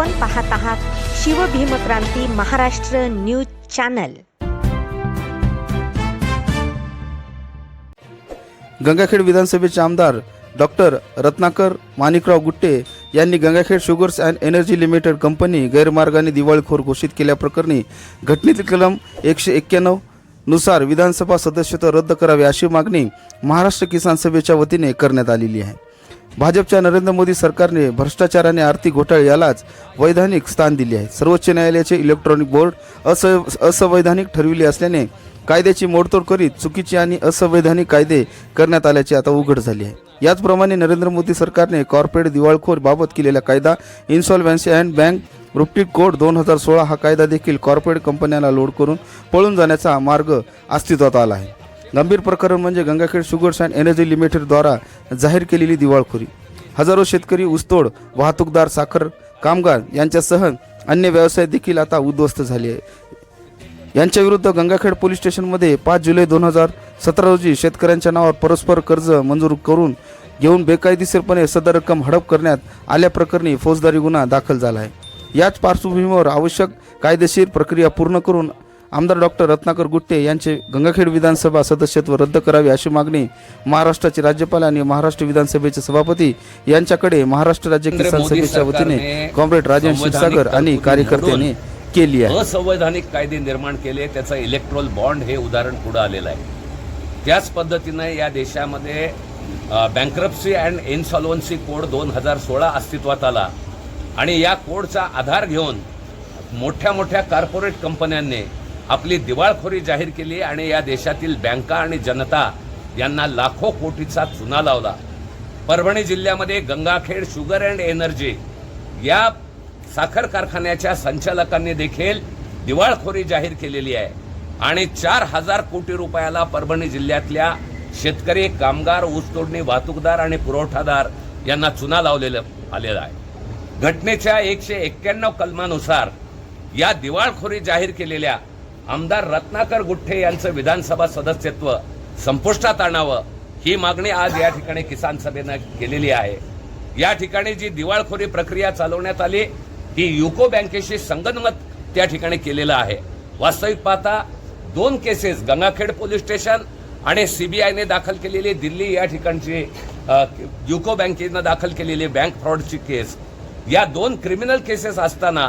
आपण पाहत आहात शिवभीमक्रांती महाराष्ट्र न्यूज चॅनल. गंगाखेड विधानसभेचे आमदार डॉक्टर रत्नाकर माणिकराव गुट्टे यांनी Gangakhed sugars and energy limited company गैरमार्गाने दिवाळखोर घोषित केल्याप्रकरणी घटनेतील कलम एकशे एक्क्याण्णवनुसार विधानसभा सदस्यत्व रद्द करावे अशी मागणी महाराष्ट्र किसान सभेच्या वतीने करण्यात आलेली आहे. भाजपच्या नरेंद्र मोदी सरकारने भ्रष्टाचार आणि आर्थिक घोटाळे यालाच वैधानिक स्थान दिले आहे. सर्वोच्च न्यायालयाचे इलेक्ट्रॉनिक बोर्ड अस असंवैधानिक ठरविले असल्याने कायद्याची मोडतोड करीत चुकीचे आणि असंवैधानिक कायदे करण्यात आल्याचे आता उघड झाले आहे. याचप्रमाणे नरेंद्र मोदी सरकारने कॉर्पोरेट दिवाळखोर बाबत केलेला कायदा insolvency and bankruptcy code दोन हजार सोळा हा कायदा देखील कॉर्पोरेट कंपन्यांना लोड करून पळून जाण्याचा मार्ग अस्तित्वात आला आहे. गंभीर प्रकरण म्हणजे गंगाखेड शुगर्स अँड एनर्जी लिमिटेडद्वारा जाहीर केलेली दिवाळखोरी. हजारो शेतकरी ऊसतोड वाहतूकदार साखर कामगार यांच्यासह अन्य व्यवसाय देखील आता उद्ध्वस्त झाले आहे. यांच्याविरुद्ध गंगाखेड पोलीस स्टेशनमध्ये पाच जुलै दोन हजार सतरा रोजी शेतकऱ्यांच्या नावावर परस्पर कर्ज मंजूर करून घेऊन बेकायदेशीरपणे सदर रक्कम हडप करण्यात आल्याप्रकरणी फौजदारी गुन्हा दाखल झाला आहे. याच पार्श्वभूमीवर आवश्यक कायदेशीर प्रक्रिया पूर्ण करून आमदार डॉक्टर रत्नाकर गुट्टे यांचे गंगाखेड विधानसभा सदस्यत्व रद्द करावे अशी मागणी महाराष्ट्राचे राज्यपाल आणि महाराष्ट्र विधानसभेचे सभापती यांच्याकडे महाराष्ट्र राज्य किसान सभेच्या वतीने कॉम्रेड राजन क्षीरसागर आणि कार्यकर्त्यांनी केली आहे. असंवैधानिक कायदे निर्माण केले त्याचं इलेक्ट्रोल बॉन्ड हे उदाहरण पुढे आलेलं आहे. त्याच पद्धतीनं या देशामध्ये बँक्रप्सी अँड इन्सॉल्वन्सी कोड दोन हजार सोळा अस्तित्वात आला. आणि या कोडचा आधार घेऊन मोठ्या मोठ्या कॉर्पोरेट कंपन्यांनी आपली दिवाळखोरी जाहीर केली आणि या देशातील बँका आणि जनता यांना लाखो कोटीचा चुना लावला. परभणी जिल्ह्यामध्ये गंगाखेड शुगर अँड एनर्जी या साखर कारखान्याच्या संचालकांनी देखील दिवाळखोरी जाहीर केलेली आहे. आणि चार हजार कोटी रुपयाला परभणी जिल्ह्यातल्या शेतकरी कामगार ऊसतोडणी वाहतूकदार आणि पुरवठादार यांना चुना लावलेलं आलेला आहे. घटनेच्या एकशे एक्क्याण्णव कलमानुसार या दिवाळखोरी जाहीर केलेल्या आमदार रत्नाकर गुट्टे यांचं विधानसभा सदस्यत्व संपुष्टात आणावं ही मागणी आज या ठिकाणी किसान सभेनं केलेली आहे. या ठिकाणी जी दिवाळखोरी प्रक्रिया चालवण्यात आली ही युको बँकेशी संगनमत त्या ठिकाणी केलेलं आहे. वास्तविक पाहता दोन केसेस गंगाखेड पोलीस स्टेशन आणि सीबीआयने दाखल केलेली दिल्ली या ठिकाणची युको बँकेनं दाखल केलेली बँक फ्रॉडची केस या दोन क्रिमिनल केसेस असताना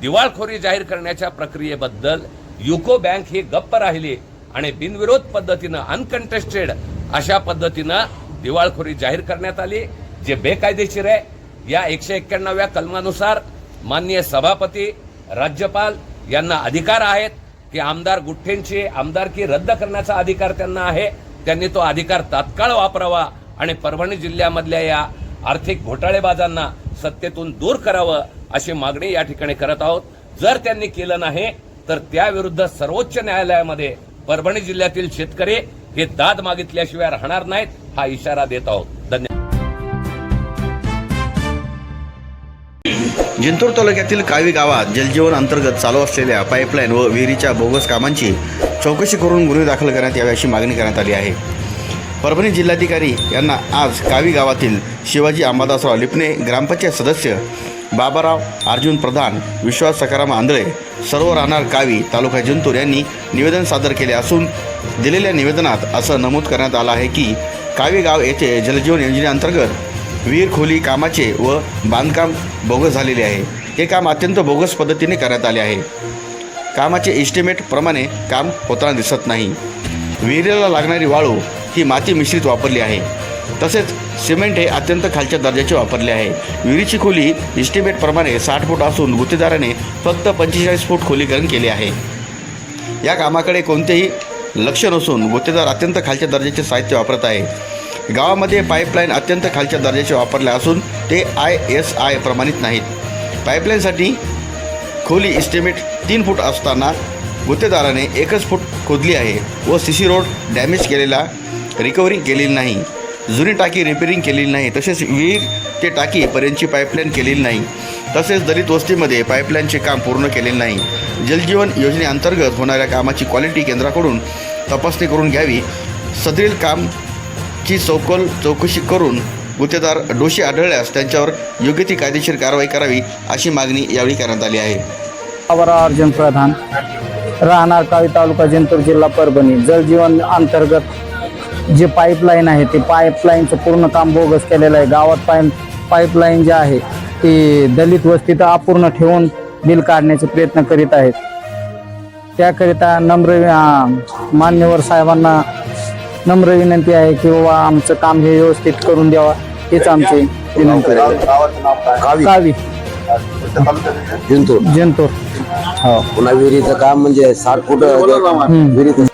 दिवाळखोरी जाहीर करण्याच्या प्रक्रियेबद्दल युको बँक ही गप्प राहिली आणि बिनविरोध पद्धतीनं अनकंटेस्टेड अशा पद्धतीनं दिवाळखोरी जाहीर करण्यात आली जे बेकायदेशीर आहे. या एकशे एक्क्याण्णव्या कलमानुसार माननीय सभापती राज्यपाल यांना अधिकार आहेत की आमदार गुठ्ठेंची आमदारकी रद्द करण्याचा अधिकार त्यांना आहे. त्यांनी तो अधिकार तात्काळ वापरावा आणि परभणी जिल्ह्यामधल्या या आर्थिक घोटाळेबाजांना सत्तेतून दूर करावं अशी मागणी या ठिकाणी करत आहोत. जर त्यांनी केलं नाही तर त्याविरुद्ध सर्वोच्च न्यायालयामध्ये परभणी जिल्ह्यातील शेतकरी हे दाद मागितल्याशिवाय राहणार नाहीत हा इशारा देत आहोत. धन्यवाद. जिंतूर तालुक्यातील कावी गावात जलजीवन अंतर्गत चालू असलेल्या पाईपलाईन व विहिरीच्या बोगस कामांची चौकशी करून गुन्हे दाखल करण्यात यावी अशी मागणी करण्यात आली आहे. परभणी जिल्हाधिकारी यांना आज कावी गावातील शिवाजी अंबादासराव लिपणे ग्रामपंचायत सदस्य बाबाराव अर्जुन प्रधान विश्वास सकाराम आंधळे सर्व राहणार कावी तालुका जिंतूर यांनी निवेदन सादर केले असून दिलेल्या निवेदनात असं नमूद करण्यात आलं आहे की कावी गाव येथे जलजीवन योजनेअंतर्गत विहीर खोली कामाचे व बांधकाम बोगस झालेले आहे. हे काम अत्यंत बोगस पद्धतीने करण्यात आले आहे. कामाचे इस्टिमेटप्रमाणे काम होताना दिसत नाही. विहिरीला लागणारी वाळू ही माती मिश्रित वापरली आहे. तसेच सिमेंट हे अत्यंत खालच्या दर्जाचे वापरले आहे. विहिरीची खोली इस्टिमेटप्रमाणे साठ फूट असून गुत्तेदाराने फक्त पंचेचाळीस फूट खोलीकरण केले आहे. या कामाकडे कोणतेही लक्ष नसून गुत्तेदार अत्यंत खालच्या दर्जाचे साहित्य वापरत आहे. गावामध्ये पाईपलाईन अत्यंत खालच्या दर्जाचे वापरले असून ते आय एस आय प्रमाणित नाहीत. पाईपलाईनसाठी खोली इस्टिमेट तीन फूट असताना गुत्तेदाराने एकच फूट खोदली आहे व सी सी रोड डॅमेज केलेला रिकवरिंग केलेली नाही. जुनी टाकी रिपेरिंग केलेली नाही. तसेच विहीर ते टाकीपर्यंतची पाईपलाईन केलेली नाही. तसेच दलित वस्तीमध्ये पाईपलाईनचे काम पूर्ण केलेले नाही. जलजीवन योजनेअंतर्गत होणाऱ्या कामाची क्वालिटी केंद्राकडून तपासणी करून घ्यावी. सदरील कामची चौकल चौकशी करून गुत्तेदार दोषी आढळल्यास त्यांच्यावर योग्य ती कायदेशीर कारवाई करावी अशी मागणी यावेळी करण्यात आली आहे. अर्जुन प्रधान. राहणार काळी तालुका जिंतूर जिल्हा परभणी. जलजीवन अंतर्गत जे पाईपलाईन आहे ते पाईपलाईनचं पूर्ण काम बोगस केलेलं आहे. गावात पाईप पाईपलाईन जे आहे ती दलित वस्तीत अपूर्ण ठेवून बिल काढण्याचे प्रयत्न करीत आहेत. त्याकरिता नम्र मान्यवर साहेबांना नम्र विनंती आहे की बाबा आमचं काम हे व्यवस्थित करून द्यावा. हेच आमची विनंती आहे. कावी जिंतूर. जंतूर. हो. पुन्हा विहिरीचं काम म्हणजे साठ फूट विहिरीचं